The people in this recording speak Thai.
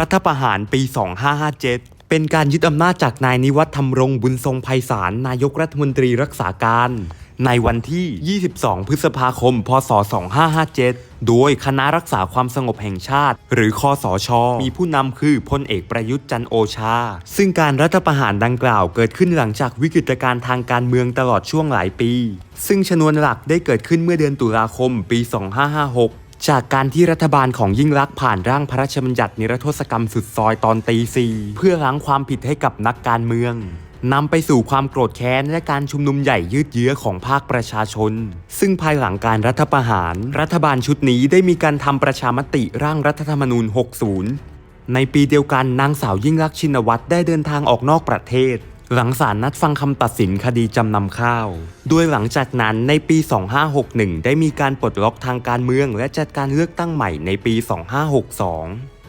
รัฐประหารปี 2557 เป็นการยึดอำนาจจากนายนิวัฒน์ธรรมรงค์บุญทรงไพศาลนายกรัฐมนตรีรักษาการ ในวันที่ 22 พฤษภาคม พศ 2557 โดยคณะรักษาความสงบแห่งชาติ หรือคอสชมีผู้นำคือพลเอกประยุทธ์จันทร์โอชา ซึ่งการรัฐประหารดังกล่าวเกิดขึ้นหลังจากวิกฤตการณ์ทางการเมืองตลอดช่วงหลายปี ซึ่งชนวนหลักได้เกิดขึ้นเมื่อเดือนตุลาคม ปี 2556 จากการที่รัฐบาลของยิ่งลักษณ์ผ่านร่างพระราชบัญญัตินิรโทษกรรมสุดซอยตอนตีสี่เพื่อล้างความผิดให้กับนักการเมืองนำไปสู่ความโกรธแค้นและการชุมนุมใหญ่ยืดเยื้อของภาคประชาชน ซึ่งภายหลังการรัฐประหาร รัฐบาลชุดนี้ได้มีการทำประชามติร่างรัฐธรรมนูญ 60 ในปีเดียวกันนางสาวยิ่งลักษณ์ชินวัตรได้เดินทางออกนอกประเทศ หลังศาลนัดฟังคำตัดสินคดีจำนำข้าว โดยหลังจากนั้นในปี 2561 ได้มีการปลดล็อกทางการเมืองและจัดการเลือกตั้งใหม่ในปี 2562